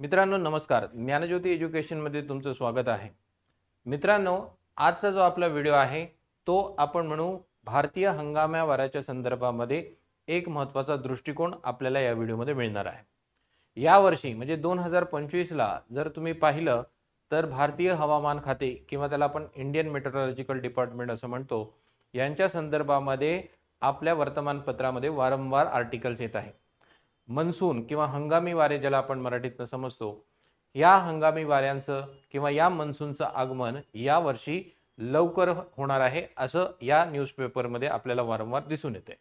मित्रांनो नमस्कार. ज्ञानज्योती एज्युकेशनमध्ये तुमचं स्वागत आहे. मित्रांनो आजचा जो आपला व्हिडिओ आहे तो आपण म्हणू भारतीय हंगाम्या वाऱ्याच्या संदर्भामध्ये एक महत्त्वाचा दृष्टिकोन आपल्याला या व्हिडिओमध्ये मिळणार आहे. यावर्षी म्हणजे दोन हजार पंचवीसला जर तुम्ही पाहिलं तर भारतीय हवामान खाते किंवा त्याला आपण इंडियन मेट्रोलॉजिकल डिपार्टमेंट असं म्हणतो यांच्या संदर्भामध्ये आपल्या वर्तमानपत्रामध्ये वारंवार आर्टिकल्स येत आहे मनसून किंवा हंगामी वारे ज्याला आपण मराठीतनं समजतो या हंगामी वाऱ्यांचं किंवा या मनसूनचं आगमन या वर्षी लवकर होणार आहे असं या न्यूजपेपरमध्ये आपल्याला वारंवार दिसून येते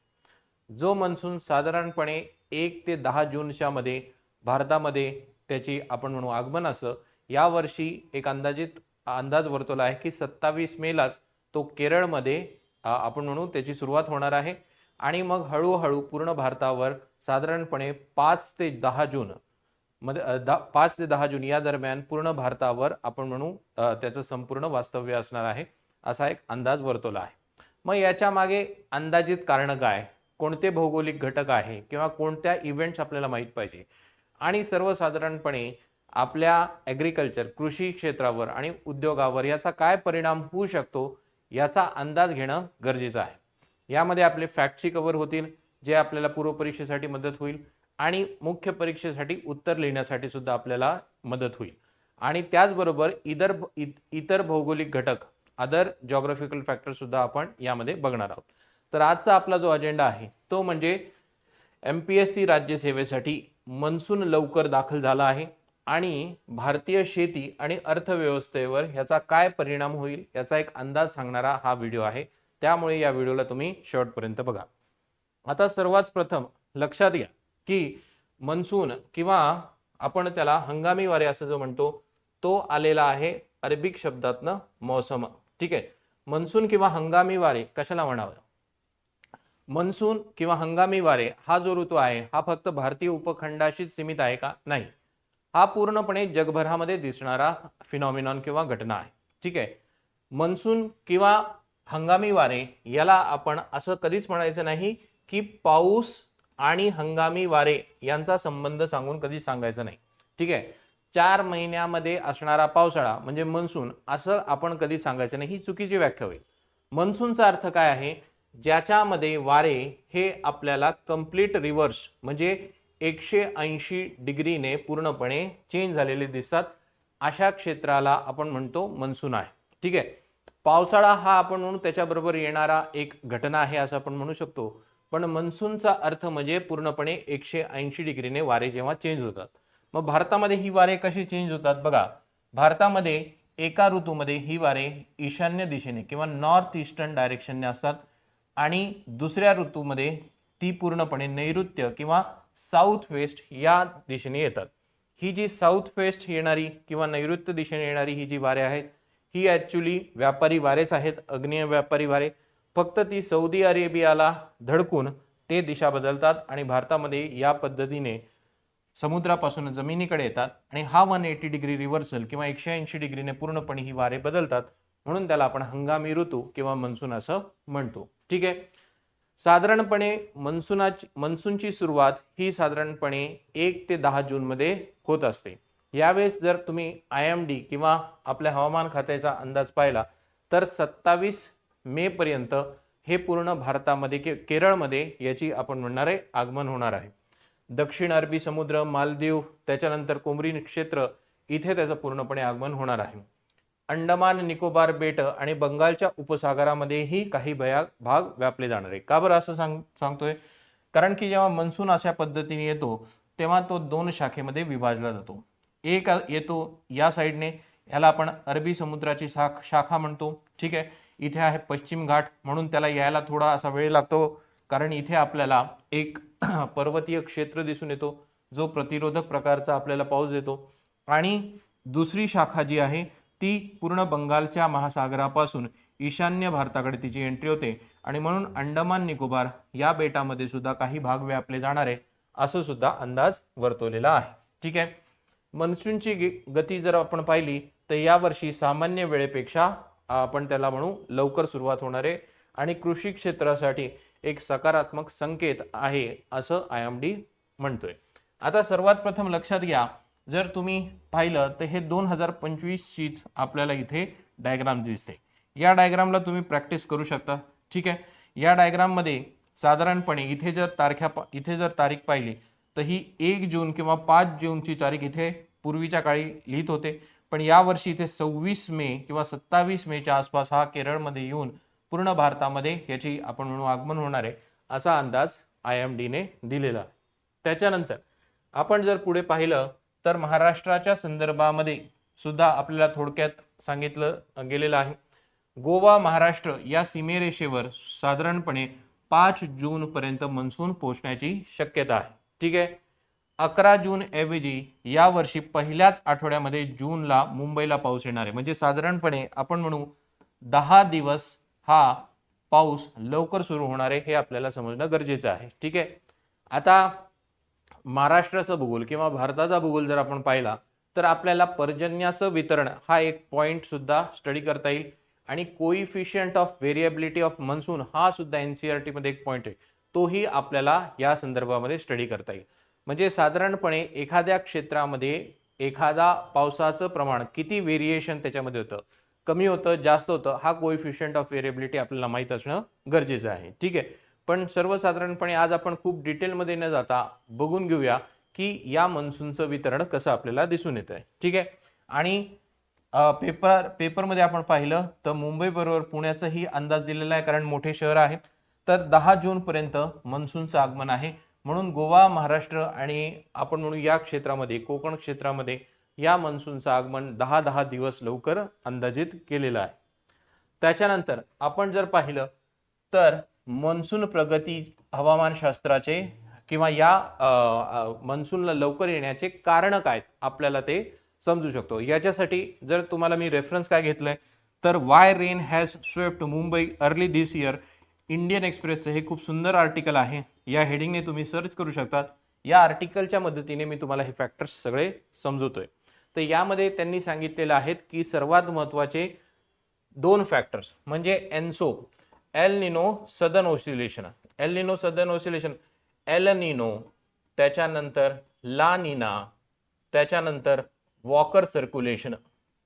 जो मनसून साधारणपणे एक ते दहा जूनच्या मध्ये भारतामध्ये त्याची आपण म्हणू आगमन असं यावर्षी एक अंदाजित अंदाज वर्तवला आहे की सत्तावीस मेलाच तो केरळमध्ये आपण म्हणू त्याची सुरुवात होणार आहे. आणि मग हळूहळू पूर्ण भारतावर साधारणपणे पाच ते दहा जून मध्ये दहा पाच ते दहा जून या दरम्यान पूर्ण भारतावर आपण म्हणू त्याचं संपूर्ण वास्तव्य असणार आहे असा एक अंदाज वर्तवला आहे. मग याच्या मागे अंदाजित कारण काय? कोणते भौगोलिक घटक आहे? किंवा कोणत्या इव्हेंट्स आपल्याला माहीत पाहिजे? आणि सर्वसाधारणपणे आपल्या ॲग्रिकल्चर कृषी क्षेत्रावर आणि उद्योगावर याचा काय परिणाम होऊ शकतो? याचा अंदाज घेणं गरजेचं आहे. यामध्ये आपले फॅक्टची कव्हर होतील जे आपल्याला पूर्व परीक्षेसाठी मदत होईल आणि मुख्य परीक्षेसाठी उत्तर लिहिण्यासाठी सुद्धा आपल्याला मदत होईल. आणि त्याचबरोबर इतर इ- इतर भौगोलिक घटक अदर जॉग्राफिकल फॅक्टर सुद्धा आपण यामध्ये बघणार आहोत. तर आजचा आपला जो अजेंडा आहे तो म्हणजे एम पी एस सी राज्यसेवेसाठी मनसून लवकर दाखल झाला आहे आणि भारतीय शेती आणि अर्थव्यवस्थेवर ह्याचा काय परिणाम होईल याचा एक अंदाज सांगणारा हा व्हिडिओ आहे. त्यामुळे या व्हिडिओला तुम्ही शेवटपर्यंत बघा. आता सर्वात प्रथम लक्षात घ्या की मनसून किंवा आपण त्याला हंगामी वारे असं जो म्हणतो तो आलेला आहे अरबिक शब्दातनं मौसम. ठीक आहे? मनसून किंवा हंगामी वारे कशाला म्हणावं? मनसून किंवा हंगामी वारे हा जो ऋतू आहे हा फक्त भारतीय उपखंडाशीच सीमित आहे का? नाही. हा पूर्णपणे जगभरामध्ये दिसणारा फिनॉमिनॉन किंवा घटना आहे. ठीक आहे? मनसून किंवा हंगामी वारे याला आपण असं कधीच म्हणायचं नाही की पाऊस आणि हंगामी वारे यांचा संबंध सांगून कधी सांगायचं नाही. ठीक आहे? चार महिन्यामध्ये असणारा पावसाळा म्हणजे मनसून असं आपण कधी सांगायचं नाही. ही चुकीची व्याख्या होईल. मनसूनचा अर्थ काय आहे? ज्याच्यामध्ये वारे हे आपल्याला कंप्लीट रिव्हर्स म्हणजे एकशे ऐंशी डिग्रीने पूर्णपणे चेंज झालेले दिसतात. अशा क्षेत्राला आपण म्हणतो मनसून आहे. ठीक आहे? पावसाळा हा आपण म्हणू त्याच्याबरोबर येणारा एक घटना आहे असं आपण म्हणू शकतो. पण मन्सूनचा अर्थ म्हणजे पूर्णपणे एकशे ऐंशी डिग्रीने वारे जेव्हा चेंज होतात. मग भारतामध्ये ही वारे कशी चेंज होतात? बघा भारतामध्ये एका ऋतूमध्ये ही वारे ईशान्य दिशेने किंवा नॉर्थ ईस्टर्न डायरेक्शनने असतात आणि दुसऱ्या ऋतूमध्ये ती पूर्णपणे नैऋत्य किंवा साऊथ वेस्ट या दिशेने येतात. ही जी साऊथ वेस्ट येणारी किंवा नैऋत्य दिशेने येणारी ही जी वारे आहेत ही ॲक्च्युली व्यापारी वारेच आहेत अग्नेय व्यापारी वारे. फक्त ती सौदी अरेबियाला धडकून ते दिशा बदलतात आणि भारतामध्ये या पद्धतीने समुद्रापासून जमिनीकडे येतात आणि हा वन एटी डिग्री रिव्हर्सल किंवा एकशे ऐंशी डिग्रीने पूर्णपणे ही वारे बदलतात म्हणून त्याला आपण हंगामी ऋतू किंवा मन्सून असं म्हणतो. ठीक आहे? साधारणपणे मन्सूनाची मन्सूनची सुरुवात ही साधारणपणे एक ते दहा जूनमध्ये होत असते. यावेळेस जर तुम्ही आय एम डी किंवा आपल्या हवामान खात्याचा अंदाज पाहिला तर सत्तावीस मे पर्यंत हे पूर्ण भारतामध्ये कि केरळमध्ये याची आपण म्हणणार आहे आगमन होणार आहे. दक्षिण अरबी समुद्र मालदीव त्याच्यानंतर कोमरी क्षेत्र इथे त्याचं पूर्णपणे आगमन होणार आहे. अंडमान निकोबार बेट आणि बंगालच्या उपसागरामध्येही काही भया भाग व्यापले जाणार आहे. का बरं असं सांग सांगतोय? कारण की जेव्हा मनसून अशा पद्धतीने येतो तेव्हा तो दोन शाखेमध्ये विभाजला जातो. एक येतो या साईडने. ह्याला आपण अरबी समुद्राची शाख शाखा म्हणतो. ठीक आहे? इथे आहे पश्चिम घाट. म्हणून त्याला यायला थोडा असा वेळ लागतो. कारण इथे आपल्याला एक पर्वतीय क्षेत्र दिसून येतो. जो प्रतिरोधक प्रकारचा आपल्याला पाऊस देतो. आणि दुसरी शाखा जी आहे ती पूर्ण बंगालच्या महासागरापासून ईशान्य भारताकडे तिची एंट्री होते. आणि म्हणून अंडमान निकोबार या बेटामध्ये सुद्धा काही भाग व्यापले जाणार आहे. असं सुद्धा अंदाज वर्तवलेला आहे. ठीक आहे? मनसूनची गती जर आपण पाहिली तर यावर्षी सामान्य वेळेपेक्षा आपण त्याला म्हणू लवकर सुरुवात होणार आहे आणि कृषी क्षेत्रासाठी एक सकारात्मक संकेत आहे असं आय एम डी म्हणतोय. आता सर्वात प्रथम लक्षात घ्या जर तुम्ही पाहिलं तर हे दोन हजार पंचवीसचीच आपल्याला इथे डायग्राम दिसते. या डायग्रामला तुम्ही प्रॅक्टिस करू शकता. ठीक आहे? या डायग्राममध्ये साधारणपणे इथे जर तारख्या पा- इथे जर तारीख पाहिली तर ही एक जून किंवा पाच जूनची तारीख इथे पूर्वीच्या काळी लिहित होते. पण यावर्षी इथे सव्वीस मे किंवा सत्तावीस मेच्या आसपास हा केरळमध्ये येऊन पूर्ण भारतामध्ये याची आपण म्हणू आगमन होणार आहे असा अंदाज आय एम डीने दिलेला. आहे त्याच्यानंतर आपण जर पुढे पाहिलं तर महाराष्ट्राच्या संदर्भामध्ये सुद्धा आपल्याला थोडक्यात सांगितलं गेलेलं आहे. गोवा महाराष्ट्र या सीमेरेषेवर साधारणपणे पाच जून पर्यंत मनसून पोहोचण्याची शक्यता आहे. ठीक आहे? अकरा जून ऐवजी यावर्षी पहिल्याच आठवड्यामध्ये जूनला मुंबईला पाऊस येणार आहे. म्हणजे साधारणपणे आपण म्हणू दहा दिवस हा पाऊस लवकर सुरू होणार आहे हे आपल्याला समजणं गरजेचं आहे. ठीक आहे? आता महाराष्ट्राचा भूगोल किंवा भारताचा भूगोल जर आपण पाहिला तर आपल्याला पर्जन्याचं वितरण हा एक पॉइंट सुद्धा स्टडी करता येईल. आणि coefficient of variability of monsoon हा सुद्धा एन सी आर टीमध्ये एक पॉइंट आहे. तोही आपल्याला या संदर्भामध्ये स्टडी करता येईल. म्हणजे साधारणपणे एखाद्या क्षेत्रामध्ये एखादा पावसाचं प्रमाण किती व्हेरिएशन त्याच्यामध्ये होतं? कमी होतं जास्त होतं हा कोइफिशियंट ऑफ व्हेरिएबिलिटी आपल्याला माहीत असणं गरजेचं आहे. ठीक आहे? पण सर्वसाधारणपणे आज आपण खूप डिटेलमध्ये न जाता बघून घेऊया की या मन्सूनचं वितरण कसं आपल्याला दिसून येतं आहे ठीक आहे? आणि पेपर पेपरमध्ये आपण पाहिलं तर मुंबईबरोबर पुण्याचाही अंदाज दिलेला आहे कारण मोठे शहर आहेत. तर दहा जूनपर्यंत मन्सूनचं आगमन आहे. म्हणून गोवा महाराष्ट्र आणि आपण म्हणू या क्षेत्रामध्ये कोकण क्षेत्रामध्ये या मान्सूनचं आगमन दहा दहा दिवस लवकर अंदाजित केलेलं आहे. त्याच्यानंतर आपण जर पाहिलं तर मान्सून प्रगती हवामानशास्त्राचे किंवा या मान्सूनला लवकर येण्याचे कारण काय आपल्याला ते समजू शकतो. याच्यासाठी जर तुम्हाला मी रेफरन्स काय घेतलंय तर why rain has swept Mumbai early this year Indian एक्सप्रेसचं हे खूप सुंदर आर्टिकल आहे. या हेडिंगने तुम्ही सर्च करू शकतात. या आर्टिकलच्या मदतीने मी तुम्हाला हे फॅक्टर्स सगळे समजवतोय. तर यामध्ये त्यांनी सांगितलेलं आहेत की सर्वात महत्त्वाचे दोन फॅक्टर्स म्हणजे एन्सो एल निनो सदन ओसिलेशन एल निनो सदन ओसिलेशन एल निनो त्याच्यानंतर ला निना त्याच्यानंतर वॉकर सर्क्युलेशन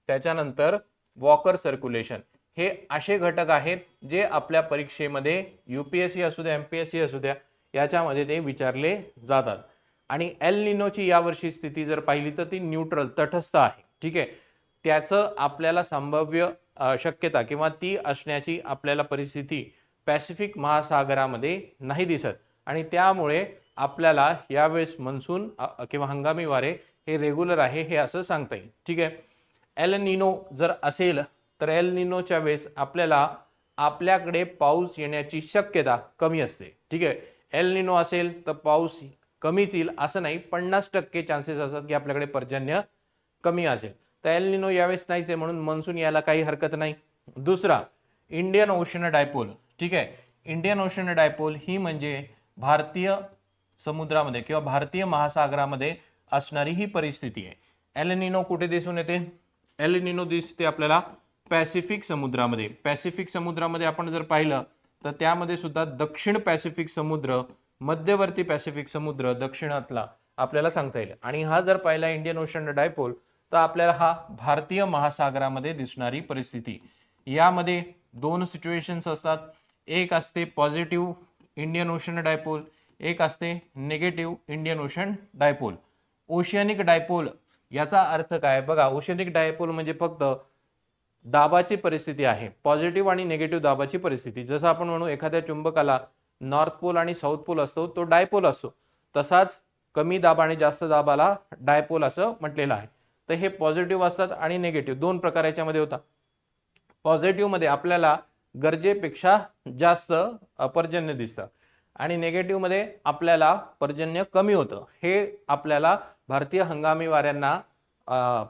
त्याच्यानंतर वॉकर सर्क्युलेशन हे असे घटक आहेत जे आपल्या परीक्षेमध्ये यू पी एस सी असू द्या एम पी एस सी असू द्या याच्यामध्ये ते विचारले जातात. आणि एल निनोची यावर्षी स्थिती जर पाहिली तर ती न्यूट्रल तटस्थ आहे. ठीक आहे? त्याचं आपल्याला संभाव्य शक्यता किंवा ती असण्याची आपल्याला परिस्थिती पॅसिफिक महासागरामध्ये नाही दिसत. आणि त्यामुळे आपल्याला यावेळेस मनसून किंवा हंगामी वारे हे रेग्युलर आहे हे असं सांगता येईल. ठीक आहे? एल निनो जर असेल तर एल निनोच्या वेळेस आपल्याला आपल्याकडे पाऊस येण्याची शक्यता कमी असते. ठीक आहे? एल निनो असेल तर पाऊस कमीच येईल असं नाही. पन्नास टक्के चान्सेस असतात की आपल्याकडे पर्जन्य कमी असेल. तर एल निनो यावेळेस नाहीच आहे म्हणून मनसून यायला काही हरकत नाही. दुसरा इंडियन ओशन डायपोल. ठीक आहे? इंडियन ओशन डायपोल ही म्हणजे भारतीय समुद्रामध्ये किंवा भारतीय महासागरामध्ये असणारी ही परिस्थिती आहे. एल निनो कुठे दिसून येते? एल निनो दिसते आपल्याला पॅसिफिक समुद्रामध्ये पॅसिफिक समुद्रामध्ये आपण जर पाहिलं तर त्यामध्ये सुद्धा दक्षिण पॅसिफिक समुद्र मध्यवर्ती पॅसिफिक समुद्र दक्षिणातला आपल्याला सांगता येईल. आणि हा जर पाहिला इंडियन ओशन डायपोल तर आपल्याला हा भारतीय महासागरामध्ये दिसणारी परिस्थिती. यामध्ये दोन सिच्युएशन्स असतात. एक असते पॉझिटिव्ह इंडियन ओशन डायपोल एक असते negative Indian ocean dipole. Oceanic dipole याचा अर्थ काय? बघा ओशियानिक डायपोल म्हणजे फक्त दाबाची परिस्थिती आहे. पॉझिटिव्ह आणि निगेटिव्ह दाबाची परिस्थिती. जसं आपण म्हणू एखाद्या चुंबकाला नॉर्थ पोल आणि साऊथ पोल असतो तो डायपोल असतो. तसाच कमी दाब आणि जास्त दाबाला डायपोल असं म्हटलेलं आहे. तर हे पॉझिटिव्ह असतात आणि निगेटिव्ह दोन प्रकार याच्यामध्ये होता. पॉझिटिव्हमध्ये आपल्याला गरजेपेक्षा जास्त पर्जन्य दिसतं. आणि निगेटिव्हमध्ये आपल्याला पर्जन्य कमी होतं. हे आपल्याला भारतीय हंगामी वाऱ्यांना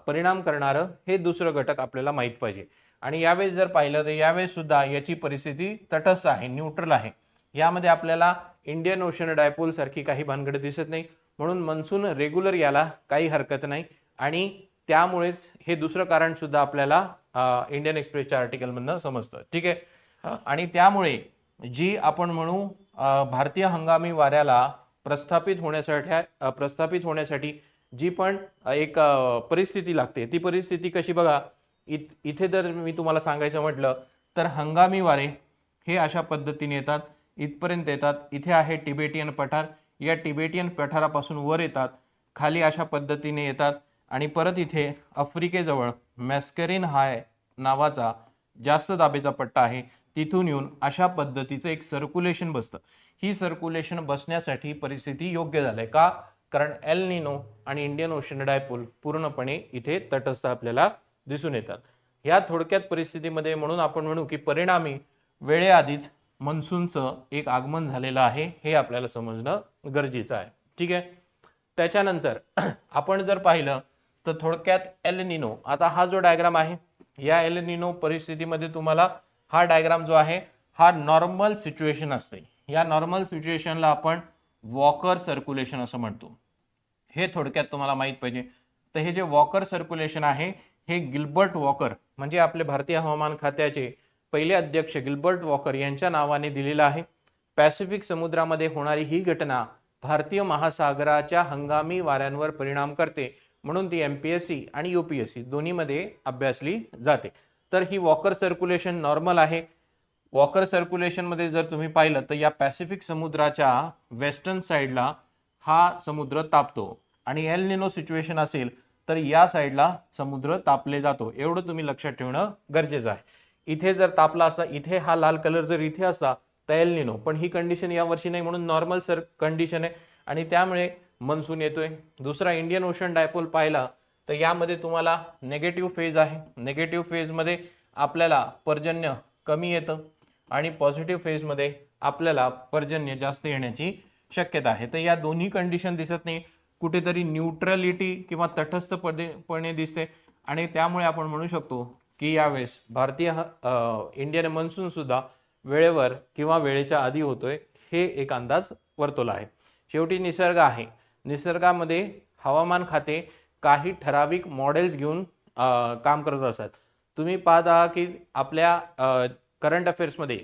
परिणाम करणारं हे दुसरं घटक आपल्याला माहीत पाहिजे. आणि यावेळेस जर पाहिलं तर यावेळेस सुद्धा याची परिस्थिती तटस्थ आहे न्यूट्रल आहे. यामध्ये आपल्याला इंडियन ओशन डायपोल सारखी काही भानगड दिसत नाही. म्हणून मनसून रेग्युलर याला काही हरकत नाही. आणि त्यामुळेच हे दुसरं कारण सुद्धा आपल्याला इंडियन एक्सप्रेसच्या आर्टिकलमधनं समजतं. ठीक आहे? आणि त्यामुळे जी आपण म्हणू भारतीय हंगामी वाऱ्याला प्रस्थापित होण्यासाठी प्रस्थापित होण्यासाठी जी पण एक परिस्थिती लागते. ती परिस्थिती कशी बघा इत इथे जर मी तुम्हाला सांगायचं म्हटलं तर हंगामी वारे हे अशा पद्धतीने येतात. इथपर्यंत येतात. इथे आहे टिबेटियन पठार. या टिबेटियन पठारापासून वर येतात. खाली अशा पद्धतीने येतात. आणि परत इथे आफ्रिकेजवळ मॅस्करिन हाय नावाचा जास्त दाबेचा पट्टा आहे. तिथून येऊन अशा पद्धतीचं एक सर्क्युलेशन बसतं. ही सर्क्युलेशन बसण्यासाठी परिस्थिती योग्य झालंय. का? कारण एल निनो आणि इंडियन ओशन डायपूल पूर्णपणे इथे तटस्थ आपल्याला दिसून येतात. ह्या थोडक्यात परिस्थितीमध्ये म्हणून आपण म्हणू की परिणामी वेळेआधीच मन्सूनचं एक आगमन झालेलं आहे हे आपल्याला समजणं गरजेचं आहे. ठीक आहे? त्याच्यानंतर आपण जर पाहिलं तर थोडक्यात एल निनो आता हा जो डायग्राम आहे या एल निनो परिस्थितीमध्ये तुम्हाला हा डायग्राम जो आहे हा नॉर्मल सिच्युएशन असते. या नॉर्मल सिच्युएशनला आपण वॉकर सर्क्युलेशन असं म्हणतो. हे थोडक्यात तुम्हाला माहीत पाहिजे. तर हे जे वॉकर सर्क्युलेशन आहे हे गिल्बर्ट वॉकर म्हणजे आपले भारतीय हवामान खात्याचे पहिले अध्यक्ष गिल्बर्ट वॉकर यांच्या नावाने दिलेलं आहे. पॅसिफिक समुद्रामध्ये होणारी ही घटना भारतीय महासागराच्या हंगामी वाऱ्यांवर परिणाम करते म्हणून ती एम पी एस सी आणि यू पी एस सी दोन्हीमध्ये अभ्यासली जाते. तर ही वॉकर सर्क्युलेशन नॉर्मल आहे. वॉकर सर्क्युलेशनमध्ये जर तुम्ही पाहिलं तर या पॅसिफिक समुद्राच्या वेस्टर्न साईडला हा समुद्र तापतो. आणि एल निनो सिच्युएशन असेल तर या साईडला समुद्र तापले जातो. एवढं तुम्ही लक्षात ठेवणं गरजेचं आहे. इथे जर तापला असता इथे हा लाल कलर जर इथे असता तर एल निनो पण ही कंडिशन या वर्षी नाही म्हणून नॉर्मल सर कंडिशन आहे. आणि त्यामुळे मनसून येतोय. दुसरा इंडियन ओशन डायपोल पाहिला तर यामध्ये तुम्हाला नेगेटिव्ह फेज आहे. नेगेटिव्ह फेजमध्ये आपल्याला पर्जन्य कमी येतं. आणि पॉझिटिव्ह फेजमध्ये आपल्याला पर्जन्य जास्त येण्याची शक्यता आहे. तर या दोन्ही कंडिशन दिसत नाही. कुठेतरी न्यूट्रलिटी किंवा तटस्थपणे दिसते. आणि त्यामुळे आपण म्हणू शकतो की यावेळेस भारतीय ह- इंडियन मनसून सुद्धा वेळेवर किंवा वेळेच्या आधी होतोय हे एक अंदाज वर्तवला आहे. शेवटी निसर्ग आहे. निसर्गामध्ये हवामान खाते काही ठराविक मॉडेल्स घेऊन काम करत असतात. तुम्ही पाहत आहात की आपल्या करंट अफेअर्समध्ये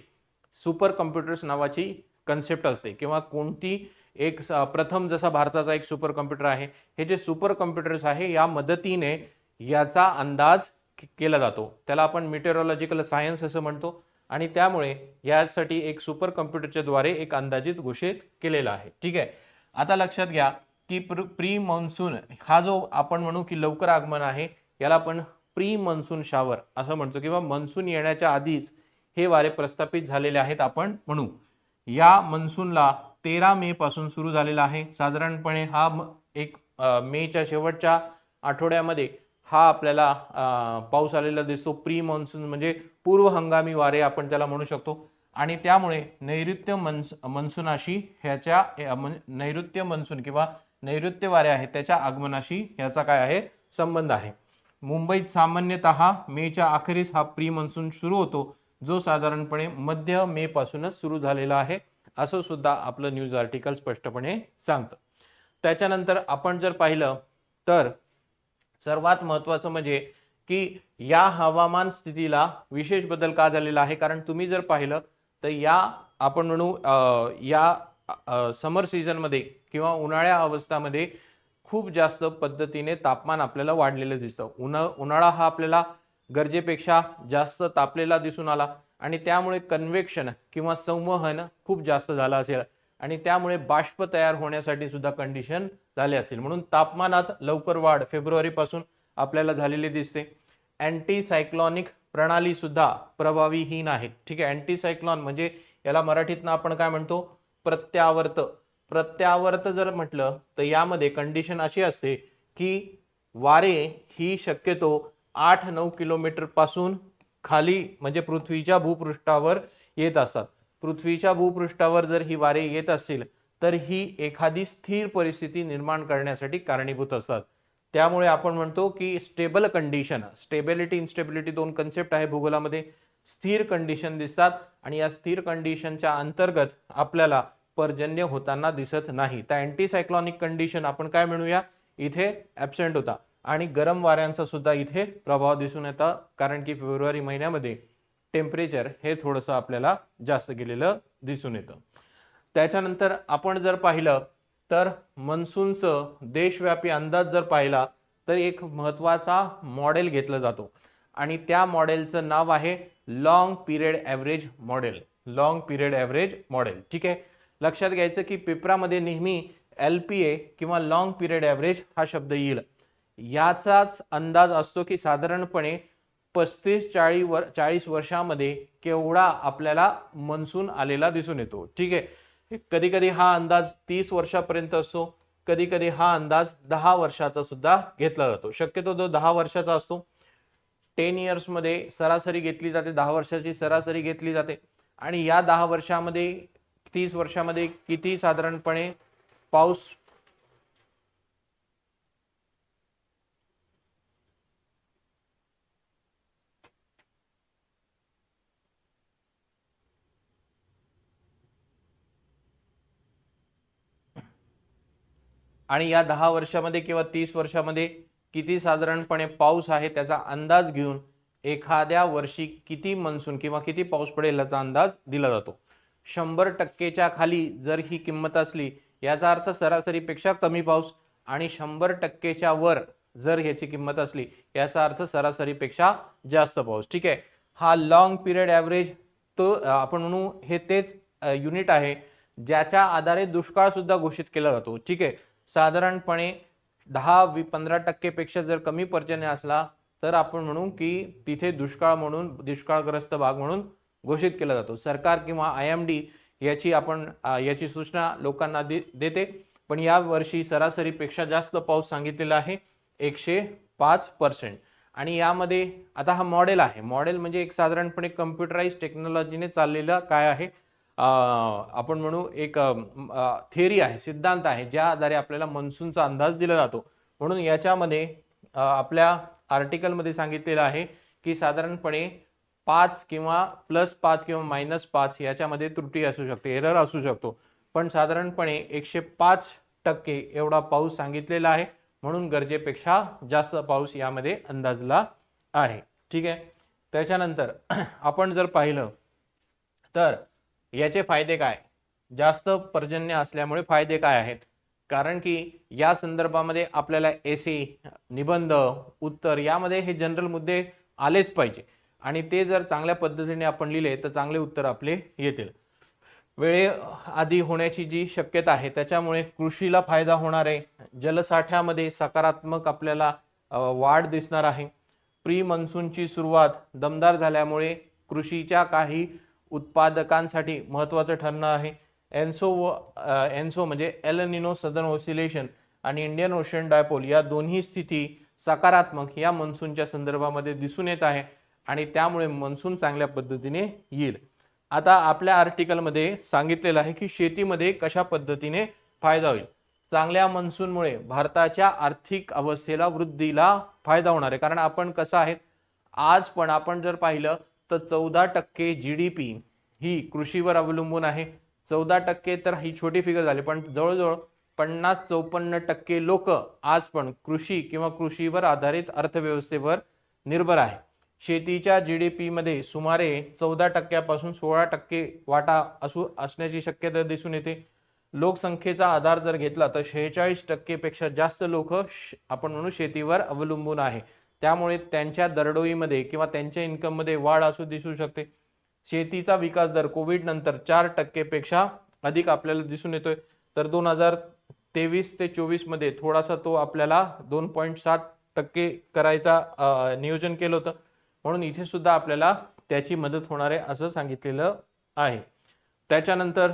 सुपर कम्प्युटर्स नावाची कन्सेप्ट असते किंवा कोणती एक स- प्रथम जसा भारताचा एक सुपर कम्प्युटर आहे हे जे सुपर कम्प्युटर्स आहे या मदतीने याचा अंदाज केला जातो. त्याला आपण मिटेरॉलॉजिकल सायन्स असं म्हणतो आणि त्यामुळे यासाठी एक सुपर कम्प्युटरच्या द्वारे एक अंदाजित घोषित केलेला आहे. ठीक आहे? आता लक्षात घ्या की प्री मॉन्सून हा जो आपण म्हणू की लवकर आगमन आहे याला आपण प्री मॉन्सून शावर असं म्हणतो किंवा मान्सून येण्याच्या आधीच हे वारे प्रस्थापित झालेले आहेत आपण म्हणू. या मनसूनला तेरा मे पासून सुरू झालेला आहे. साधारणपणे हा एक मेच्या शेवटच्या आठवड्यामध्ये हा आपल्याला पाऊस आलेला दिसतो. प्री मॉन्सून म्हणजे पूर्व हंगामी वारे आपण त्याला म्हणू शकतो. आणि त्यामुळे नैऋत्य मन्स मन्सूनाशी ह्याच्या नैऋत्य मन्सून किंवा नैऋत्य वारे आहेत त्याच्या आगमनाशी ह्याचा काय आहे? संबंध आहे. मुंबईत सामान्यतः मेच्या अखेरीस हा प्री मॉन्सून सुरू होतो. जो साधारणपणे मध्य मे पासूनच सुरू झालेला आहे असं सुद्धा आपलं न्यूज आर्टिकल स्पष्टपणे सांगतं. त्याच्यानंतर आपण जर पाहिलं तर सर्वात महत्वाचं म्हणजे की या हवामान स्थितीला विशेष बदल का झालेला आहे? कारण तुम्ही जर पाहिलं तर या आपण म्हणू अं, या समर सीझनमध्ये किंवा उन्हाळ्या अवस्थामध्ये खूप जास्त पद्धतीने तापमान आपल्याला वाढलेलं दिसतं. उन्हा उन्हाळा हा आपल्याला गरजेपेक्षा जास्त तापलेला दिसून आला आणि त्यामुळे कन्व्हेक्शन किंवा संवहन खूप जास्त झालं असेल. आणि त्यामुळे बाष्प तयार होण्यासाठी सुद्धा कंडिशन झाले असतील. म्हणून तापमानात लवकर वाढ फेब्रुवारीपासून आपल्याला झालेली दिसते. अँटीसायक्लॉनिक प्रणाली सुद्धा प्रभावीहीन आहे ठीक आहे अँटीसायक्लॉन म्हणजे याला मराठीतनं आपण काय म्हणतो? प्रत्यावर्त. प्रत्यावर्त जर म्हटलं तर यामध्ये कंडिशन अशी असते की वारे ही शक्यतो आठ नऊ किलोमीटरपासून खाली म्हणजे पृथ्वीच्या भूपृष्ठावर येत असतात. पृथ्वीच्या भूपृष्ठावर जर ही वारे येत असतील तर ही एखादी स्थिर परिस्थिती निर्माण करण्यासाठी कारणीभूत असतात. त्यामुळे आपण म्हणतो की स्टेबल कंडिशन स्टेबिलिटी इन्स्टेबिलिटी दोन कन्सेप्ट आहे भूगोलामध्ये. स्थिर कंडिशन दिसतात आणि या स्थिर कंडिशनच्या अंतर्गत आपल्याला पर्जन्य होताना दिसत नाही. तर अँटीसायक्लॉनिक कंडिशन आपण काय म्हणूया? इथे ॲबसेंट होता. आणि गरम वाऱ्यांचा सुद्धा इथे प्रभाव दिसून येतात कारण की फेब्रुवारी महिन्यामध्ये टेम्परेचर हे थोडंसं आपल्याला जास्त गेलेलं दिसून येतं. त्याच्यानंतर आपण जर पाहिलं तर मनसूनचं देशव्यापी अंदाज जर पाहिला तर एक महत्त्वाचा मॉडेल घेतला जातो. आणि त्या मॉडेलचं नाव आहे long period average model long period average model ठीक आहे? लक्षात घ्यायचं की पेपरामध्ये नेहमी एल पी ए किंवा लॉंग पिरियड ॲव्हरेज हा शब्द येईल. याचाच अंदाज असतो की साधारणपणे पस्तीस चाळीस वर चाळीस वर्षामध्ये केवढा आपल्याला मनसून आलेला दिसून येतो. ठीक आहे? कधी कधी हा अंदाज तीस वर्षापर्यंत असतो. कधी कधी हा अंदाज दहा वर्षाचा सुद्धा घेतला जातो. शक्यतो जो दहा वर्षाचा असतो. टेन इयर्समध्ये सरासरी घेतली जाते दहा वर्षाची सरासरी घेतली जाते. आणि या दहा वर्षामध्ये तीस वर्षामध्ये किती साधारणपणे पाऊस आणि या दहा वर्षामध्ये किंवा तीस वर्षामध्ये किती साधारणपणे पाऊस आहे त्याचा अंदाज घेऊन एखाद्या वर्षी किती मनसून किंवा किती पाऊस पडेल याचा अंदाज दिला जातो. शंभर टक्केच्या खाली जर ही किंमत असली याचा अर्थ सरासरीपेक्षा कमी पाऊस आणि शंभर टक्केच्या वर जर ह्याची किंमत असली याचा अर्थ सरासरीपेक्षा जास्त पाऊस. ठीक आहे? हा लॉंग पिरियड ॲव्हरेज तो आपण म्हणू हे तेच युनिट आहे ज्याच्या आधारे दुष्काळ सुद्धा घोषित केला जातो. ठीक आहे? साधारणपणे दहा वी पंधरा टक्केपेक्षा जर कमी पर्जन्य असला तर आपण म्हणू की तिथे दुष्काळ म्हणून दुष्काळग्रस्त भाग म्हणून घोषित केला जातो. सरकार किंवा आय एम डी याची आपण याची सूचना लोकांना दे देते. पण या वर्षी सरासरीपेक्षा जास्त पाऊस सांगितलेला आहे एकशे पाच पर्सेंट. आणि यामध्ये आता हा मॉडेल आहे. मॉडेल म्हणजे एक साधारणपणे कम्प्युटराईज टेक्नॉलॉजीने चाललेलं काय आहे? आपण म्हणू एक थेरी आहे सिद्धांत आहे ज्या आधारे आपल्याला मनसूनचा अंदाज दिला जातो. म्हणून याच्यामध्ये आपल्या आर्टिकलमध्ये सांगितलेलं आहे की साधारणपणे पाच किंवा प्लस पाच किंवा मायनस पाच याच्यामध्ये त्रुटी असू शकते एरर असू शकतो. पण साधारणपणे एकशे पाच टक्के एवढा पाऊस सांगितलेला आहे म्हणून गरजेपेक्षा जास्त पाऊस यामध्ये अंदाजला आहे. ठीक आहे? त्याच्यानंतर आपण जर पाहिलं तर याचे फायदे काय? जास्त पर्जन्य असल्यामुळे फायदे काय आहेत? कारण की या संदर्भामध्ये आपल्याला एसी निबंध उत्तर यामध्ये हे जनरल मुद्दे आलेच पाहिजे. आणि ते जर चांगल्या पद्धतीने आपण लिहिले तर चांगले उत्तर आपले येतील. वेळे आधी होण्याची जी शक्यता आहे त्याच्यामुळे कृषीला फायदा होणार आहे. जलसाठ्यामध्ये सकारात्मक आपल्याला वाढ दिसणार आहे. प्री मान्सूनची सुरुवात दमदार झाल्यामुळे कृषीच्या काही उत्पादकांसाठी महत्त्वाचं ठरणार आहे. एन्सो व एन्सो म्हणजे एलनिनो सदर्न ओसिलेशन आणि इंडियन ओशन डायपोल या दोन्ही स्थिती सकारात्मक या मन्सूनच्या संदर्भामध्ये दिसून येत आहे आणि त्यामुळे मन्सून चांगल्या पद्धतीने येईल. आता आपल्या आर्टिकलमध्ये सांगितलेलं आहे की शेतीमध्ये कशा पद्धतीने फायदा होईल. चांगल्या मन्सूनमुळे भारताच्या आर्थिक अवस्थेला वृद्धीला फायदा होणार आहे. कारण आपण कसं आहे आज पण आपण जर पाहिलं तर चौदा टक्के जी डी पी ही कृषीवर अवलंबून आहे. चौदा टक्के तर ही छोटी फिगर झाली पण जवळजवळ पन्नास चौपन्न टक्के लोक आज पण कृषी किंवा कृषीवर आधारित अर्थव्यवस्थेवर निर्भर आहे. शेतीच्या जी डी पीमध्ये सुमारे चौदा टक्क्यापासून सोळा टक्के वाटा असू असण्याची शक्यता दिसून येते. लोकसंख्येचा आधार जर घेतला तर शेहेचाळीस टक्केपेक्षा जास्त लोक आपण म्हणू शेतीवर अवलंबून आहे. त्यामुळे त्यांच्या दरडोईमध्ये किंवा त्यांच्या इन्कममध्ये वाढ असू दिसू शकते. शेतीचा विकास दर कोविड नंतर चार टक्केपेक्षा अधिक आपल्याला दिसून येतोय. तर दोन हजार तेवीस ते चोवीसमध्ये थोडासा तो आपल्याला दोन पॉईंट सात टक्के करायचा नियोजन केलं होतं. म्हणून इथे सुद्धा आपल्याला त्याची मदत होणार आहे असं सांगितलेलं आहे. त्याच्यानंतर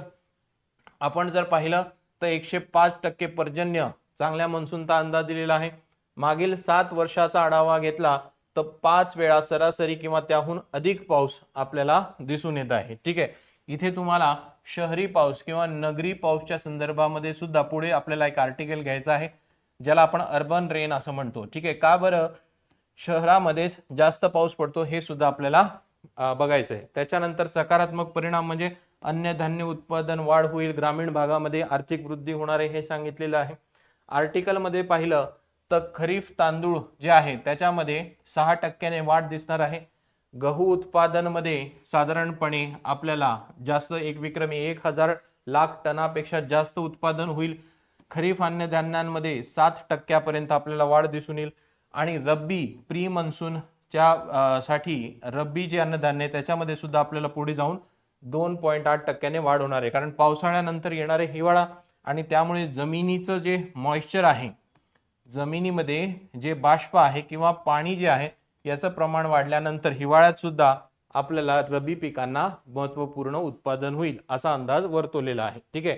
आपण जर पाहिलं तर एकशे पाच टक्के पर्जन्य चांगल्या मनसूनचा अंदाज दिलेला आहे. मागील सात वर्षाचा आढावा घेतला तर पाच वेळा सरासरी किंवा त्याहून अधिक पाऊस आपल्याला दिसून येत आहे. ठीक आहे? इथे तुम्हाला शहरी पाऊस किंवा नगरी पाऊसच्या संदर्भामध्ये सुद्धा पुढे आपल्याला एक आर्टिकल घ्यायचं आहे ज्याला आपण अर्बन रेन असं म्हणतो. ठीक आहे? का बरं? शहरामध्येच जास्त पाऊस पडतो हे सुद्धा आपल्याला बघायचं आहे त्याच्यानंतर सकारात्मक परिणाम म्हणजे अन्य धान्य उत्पादन वाढ होईल ग्रामीण भागामध्ये आर्थिक वृद्धी होणार आहे हे सांगितलेलं आहे. आर्टिकलमध्ये पाहिलं तर खरीफ तांदूळ जे आहे त्याच्यामध्ये सहा टक्क्याने वाढ दिसणार आहे. गहू उत्पादनमध्ये साधारणपणे आपल्याला जास्त एक विक्रमी एक हजार लाख टनापेक्षा जास्त उत्पादन होईल. खरीप अन्नधान्यांमध्ये सात टक्क्यापर्यंत आपल्याला वाढ दिसून येईल. आणि रब्बी प्री मनसूनच्या साठी रब्बी जे अन्नधान्य आहे त्याच्यामध्ये सुद्धा आपल्याला पुढे जाऊन दोन पॉईंट आठ टक्क्याने वाढ होणार आहे. कारण पावसाळ्यानंतर येणारे हिवाळा आणि त्यामुळे जमिनीचं जे मॉइश्चर आहे जमिनीमध्ये जे बाष्प आहे किंवा पाणी जे आहे याचं प्रमाण वाढल्यानंतर हिवाळ्यात सुद्धा आपल्याला रब्बी पिकांना महत्त्वपूर्ण उत्पादन होईल असा अंदाज वर्तवलेला आहे. ठीक आहे?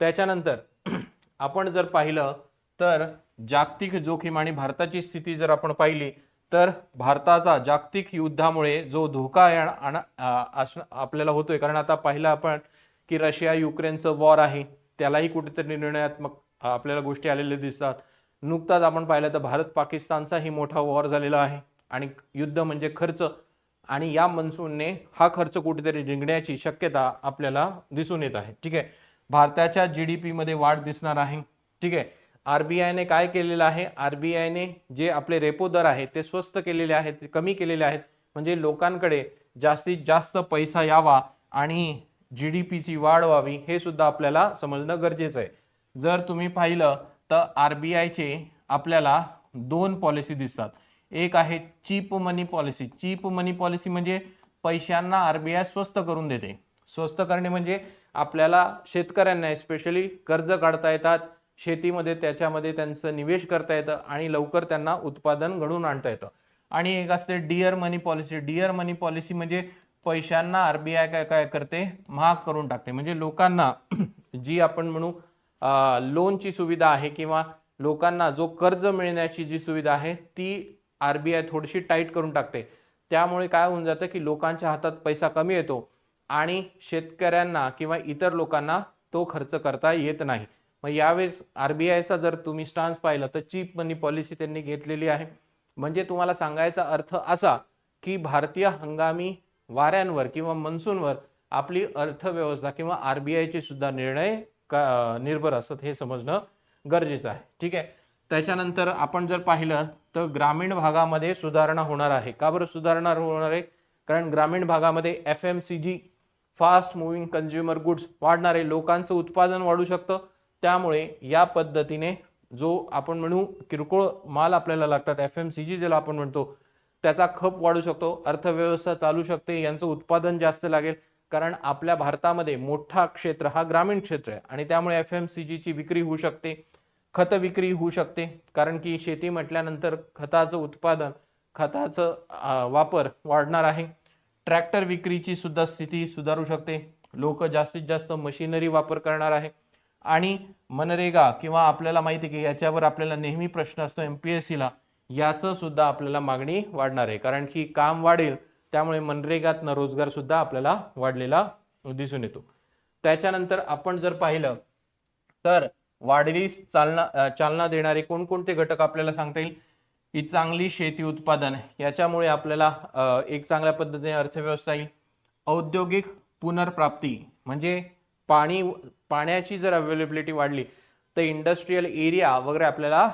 त्याच्यानंतर आपण जर पाहिलं तर जागतिक जोखीम आणि भारताची स्थिती जर आपण पाहिली तर भारताचा जागतिक युद्धामुळे जो धोका आण- आपल्याला होतोय. कारण आता पाहिलं आपण की रशिया युक्रेनचं वॉर आहे त्यालाही कुठेतरी निर्णयात्मक आपल्याला गोष्टी आलेल्या दिसतात. नुकताच आपण पाहिलं तर भारत पाकिस्तानचाही मोठा वॉर झालेला आहे आणि युद्ध म्हणजे खर्च. आणि या मनसूनने हा खर्च कुठेतरी निघण्याची शक्यता आपल्याला दिसून येत आहे. ठीक आहे? भारताच्या जी डी पीमध्ये वाढ दिसणार आहे. ठीक आहे? आरबीआयने काय केलेलं आहे? आरबीआयने जे आपले रेपो दर आहे ते स्वस्त केलेले आहेत ते कमी केलेले आहेत. म्हणजे लोकांकडे जास्तीत जास्त पैसा यावा आणि जी डी पीची वाढ व्हावी हे सुद्धा आपल्याला समजणं गरजेचं आहे. जर तुम्ही पाहिलं तर आर बी आयचे आपल्याला दोन पॉलिसी दिसतात. एक आहे cheap money policy cheap money policy म्हणजे पैशांना आर बी आय स्वस्त करून देते. स्वस्त करणे म्हणजे आपल्याला शेतकऱ्यांना स्पेशली कर्ज काढता येतात. शेतीमध्ये त्याच्यामध्ये त्यांचं निवेश करता येतं आणि लवकर त्यांना उत्पादन घडवून आणता येतं. आणि एक असते dear money policy dear money policy म्हणजे पैशांना आर बी आय काय काय करते? महाग करून टाकते. म्हणजे लोकांना जी आपण म्हणू लोनची सुविधा आहे किंवा लोकांना जो कर्ज मिळण्याची जी सुविधा आहे ती आरबीआय थोडीशी टाईट करून टाकते. त्यामुळे काय होऊन जातं की लोकांच्या हातात पैसा कमी येतो आणि शेतकऱ्यांना किंवा इतर लोकांना तो खर्च करता येत नाही. मग यावेळेस आरबीआयचा जर तुम्ही स्टान्स पाहिला तर चीप मनी पॉलिसी त्यांनी घेतलेली आहे. म्हणजे तुम्हाला सांगायचा अर्थ असा की भारतीय हंगामी वाऱ्यांवर किंवा मनसूनवर आपली अर्थव्यवस्था किंवा आरबीआयचे सुद्धा निर्णय का निर्भर असतात हे समजणं गरजेचं आहे. ठीक आहे? त्याच्यानंतर आपण जर पाहिलं तर ग्रामीण भागामध्ये सुधारणा होणार आहे. का बरं सुधारणा होणार आहे? कारण ग्रामीण भागामध्ये F M C G fast moving consumer goods वाढणार आहे. लोकांचं उत्पादन वाढू शकतं. त्यामुळे या पद्धतीने जो आपण म्हणू किरकोळ माल आपल्याला लागतात एफ एम सी जी ज्याला आपण म्हणतो त्याचा खप वाढू शकतो अर्थव्यवस्था चालू शकते यांचं उत्पादन जास्त लागेल. कारण आपल्या भारतामध्ये मोठा क्षेत्र हा ग्रामीण क्षेत्र आहे आणि त्यामुळे एफ एम सी जीची विक्री होऊ शकते खत विक्री होऊ शकते. कारण की शेती म्हटल्यानंतर खताचं उत्पादन खताचं वापर वाढणार आहे. ट्रॅक्टर विक्रीची सुद्धा स्थिती सुधारू शकते. लोक जास्तीत जास्त मशिनरी वापर करणार आहे. आणि मनरेगा किंवा आपल्याला माहिती आहे की याच्यावर आपल्याला नेहमी प्रश्न असतो एम पी एस सीला याचं सुद्धा आपल्याला मागणी वाढणार आहे. कारण की काम वाढेल त्यामुळे मनरेगातनं रोजगारसुद्धा आपल्याला वाढलेला दिसून येतो. त्याच्यानंतर आपण जर पाहिलं तर वाढीस चालना चालना देणारे कोणकोणते घटक आपल्याला सांगता येईल? ही चांगली शेती उत्पादन याच्यामुळे आपल्याला एक चांगल्या पद्धतीने अर्थव्यवस्था येईल. औद्योगिक पुनर्प्राप्ती म्हणजे पाणी पाण्याची जर अवेलेबिलिटी वाढली तर इंडस्ट्रीयल एरिया वगैरे आपल्याला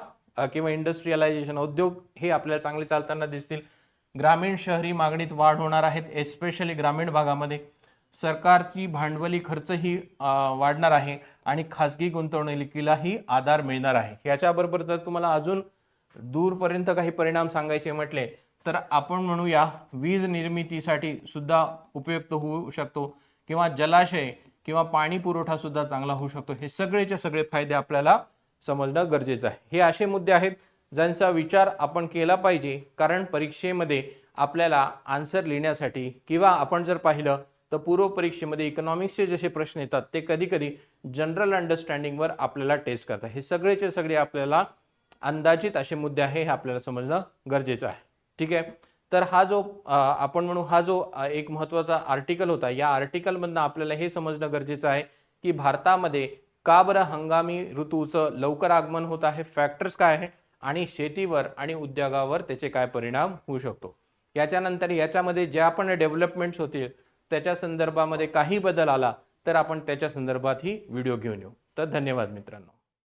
किंवा इंडस्ट्रियलायझेशन उद्योग हे आपल्याला चांगले चालताना दिसतील. ग्रामीण शहरी मागणीत वाढ होणार आहेत एस्पेशली ग्रामीण भागामध्ये. सरकारची भांडवली खर्चही वाढणार आहे आणि खासगी गुंतवणुकीलाही आधार मिळणार आहे. याच्याबरोबर जर तुम्हाला अजून दूरपर्यंत काही परिणाम सांगायचे म्हटले तर आपण म्हणूया वीज निर्मितीसाठी सुद्धा उपयुक्त होऊ शकतो किंवा जलाशय किंवा पाणी पुरवठा सुद्धा चांगला होऊ शकतो. हे सगळेचे सगळे फायदे आपल्याला समजणं गरजेचं आहे. हे असे मुद्दे आहेत ज्यांचा विचार आपण केला पाहिजे कारण परीक्षेमध्ये आपल्याला आन्सर लिहिण्यासाठी किंवा आपण जर पाहिलं तर पूर्व परीक्षेमध्ये इकॉनॉमिक्सचे जसे प्रश्न येतात ते कधी कधी जनरल अंडरस्टँडिंगवर आपल्याला टेस्ट करतात. हे सगळेचे सगळे आपल्याला अंदाजित असे मुद्दे आहे हे आपल्याला समजणं गरजेचं आहे. ठीक आहे? तर हा जो आपण म्हणू हा जो एक महत्त्वाचा आर्टिकल होता या आर्टिकलमधनं आपल्याला हे समजणं गरजेचं आहे की भारतामध्ये का बरं हंगामी ऋतूचं लवकर आगमन होत आहे? फॅक्टर्स काय आहे? आणि शेतीवर आणि उद्योगावर त्याचे काय परिणाम होऊ शकतो. याच्यानंतर याच्यामध्ये ज्या पण डेव्हलपमेंट्स होतील त्याच्या संदर्भामध्ये काही बदल आला तर आपण त्याच्या संदर्भात ही व्हिडिओ घेऊन येऊ. तर धन्यवाद मित्रांनो.